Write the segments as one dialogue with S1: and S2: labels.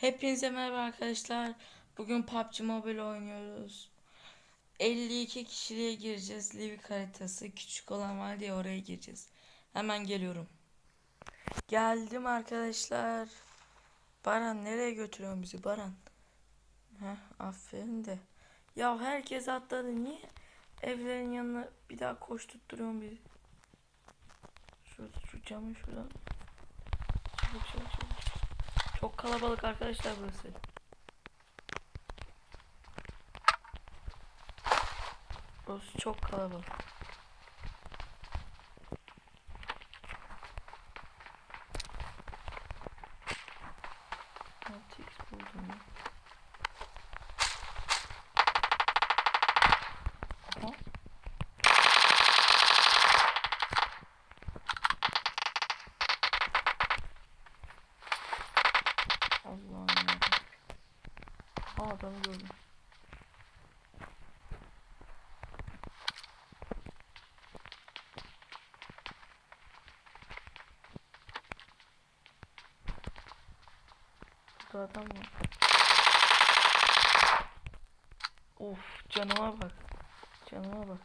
S1: Hepinize merhaba arkadaşlar. Bugün PUBG Mobile oynuyoruz. 52 kişiliğe gireceğiz. Livik haritası. Küçük olan var diye oraya gireceğiz. Hemen geliyorum. Geldim arkadaşlar. Baran nereye götürüyorsun bizi Baran? Heh, aferin de. Ya herkes atladı. Niye evlerin yanına bir daha koşturtturuyorsun bizi? Şu, şu camı şuradan. Çabuk çabuk çabuk. Çok kalabalık arkadaşlar burası. Burası çok kalabalık. Adamı gördüm. Burada adam var. Of canıma bak. Canıma bak.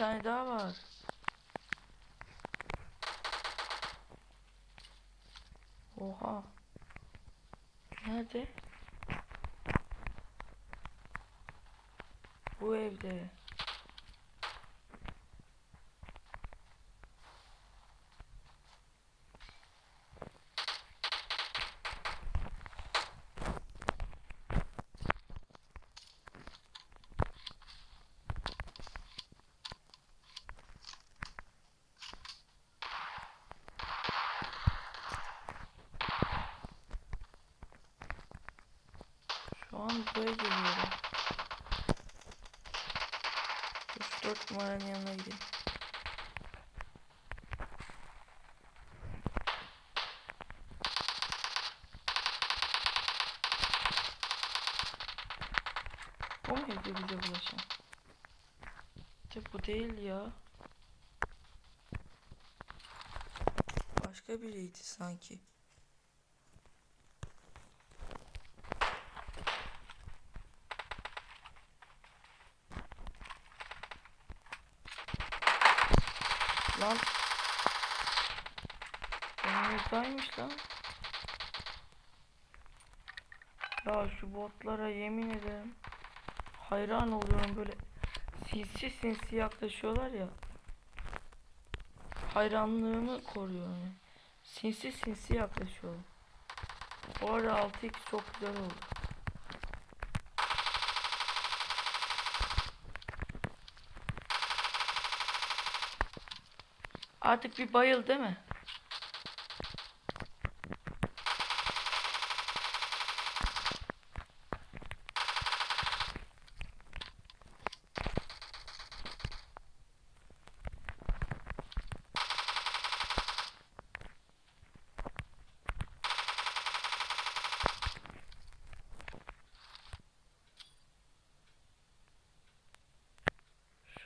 S1: Tane daha var. Oha. Nerede? Bu evde. Şu an buraya geliyorum. Dur, dört numaranın yanına gideyim. O mu evde bize bulaşan? De bu değil ya. Başka biriydi sanki. Lan. Ya şu botlara yemin ederim. Hayran oluyorum böyle. Sinsi sinsi yaklaşıyorlar ya. Hayranlığımı koruyorum yani. Sinsi sinsi yaklaşıyorlar. Bu arada 6x çok güzel oldu. Artık bir bayıl değil mi?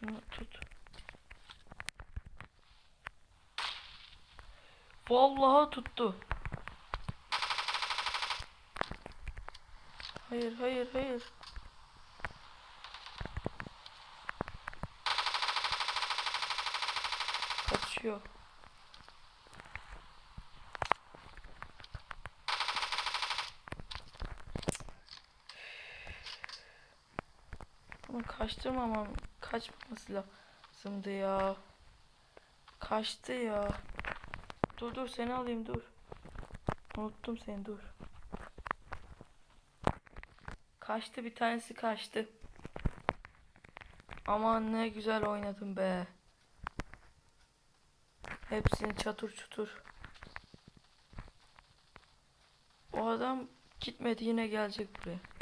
S1: Şunu tut. Vallahi tuttu. Hayır, hayır, hayır. Kaçıyor. Bunu kaçtırmamam, kaçmaması lazımdı ya. Kaçtı ya. Dur dur seni alayım dur. Unuttum seni dur. Kaçtı bir tanesi kaçtı. Aman ne güzel oynadım be. Hepsini çatır çutur. O adam gitmedi yine gelecek buraya.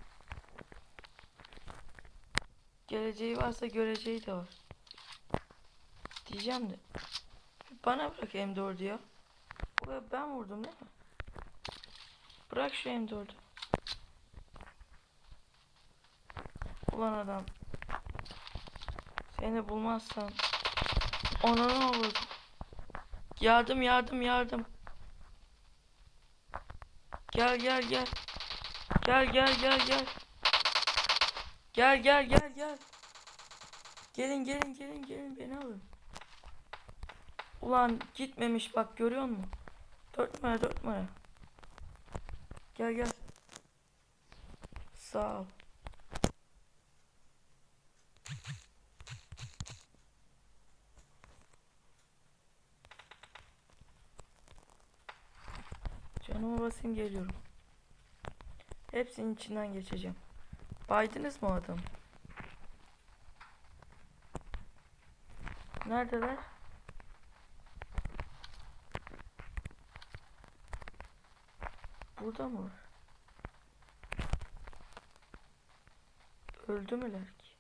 S1: Geleceği varsa göreceği de var. Diyeceğim de. Bana bırak M4'ü ya. Ben vurdum değil mi? Bırak şu M4'ü. Ulan adam. Beni bulmazsan. Ona ne olur? Yardım yardım yardım. Gel gel gel. Gel gel gel gel. Gel gel gel gel. Gelin gelin gelin gelin beni alın. Ulan gitmemiş bak görüyor musun? Dört numara dört numara. Gel gel. Sağ ol. Canıma basayım geliyorum. Hepsinin içinden geçeceğim. Baydınız mı o adamı? Neredeler? Burada mı? Öldü müler ki?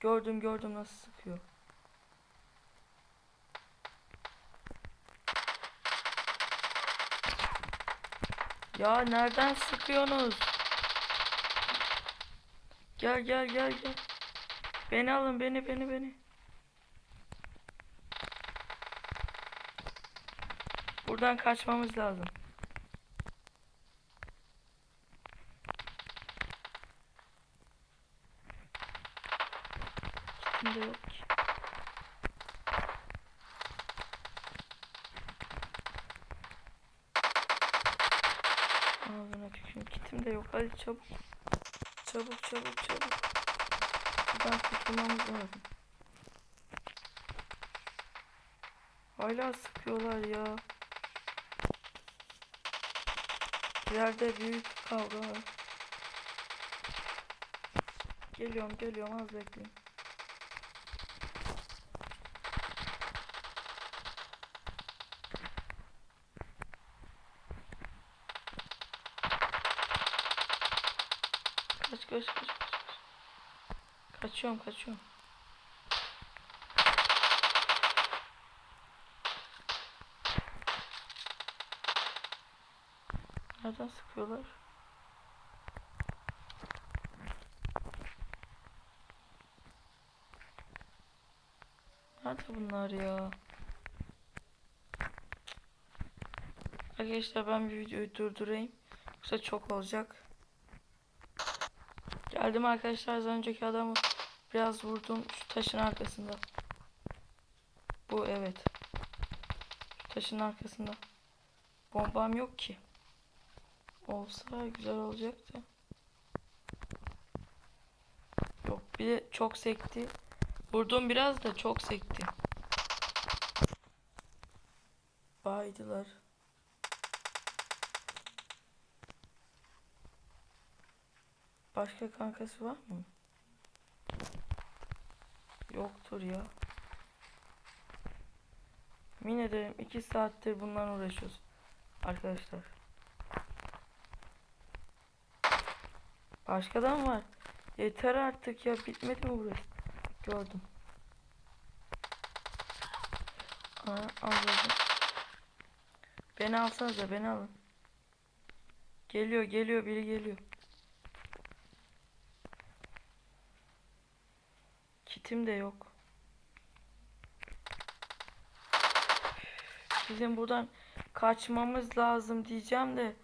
S1: Gördüm gördüm nasıl sıkıyor. Ya nereden sıkıyorsunuz? Gel gel gel gel. Beni alın beni beni beni. Buradan kaçmamız lazım. Kitim de yok ki. Ağzına tükürüm. Kitim de yok. Hadi çabuk. Çabuk çabuk çabuk. Buradan kurtulmamız lazım. Hala sıkıyorlar ya. Yerde büyük kavga var. Geliyorum geliyorum az bekleyin. Kaçıyorum kaçıyorum. Nereden sıkıyorlar? Nerede bunlar ya? Arkadaşlar ben bir videoyu durdurayım. Yoksa çok olacak. Geldim arkadaşlar az önceki adamı biraz vurdum şu taşın arkasında. Bu evet. Şu taşın arkasında. Bombam yok ki. Olsa güzel olacaktı. Yok bir de çok sekti. Vurdum biraz da çok sekti. Baydılar. Başka kankası var mı? Yoktur ya. Min ederim 2 saattir bundan uğraşıyoruz. Arkadaşlar. Başkadan var. Yeter artık ya bitmedi mi burası? Gördüm. Aa, anladım. Beni alsanıza beni alın. Geliyor geliyor biri geliyor. Kitim de yok. Bizim buradan kaçmamız lazım diyeceğim de.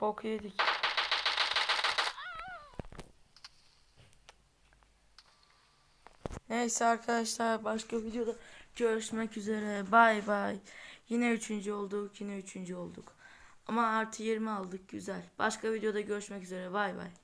S1: Bok yedik. Neyse arkadaşlar başka videoda görüşmek üzere. Bay bay. Yine üçüncü olduk. Yine üçüncü olduk. Ama artı 20 aldık. Güzel. Başka videoda görüşmek üzere. Bay bay.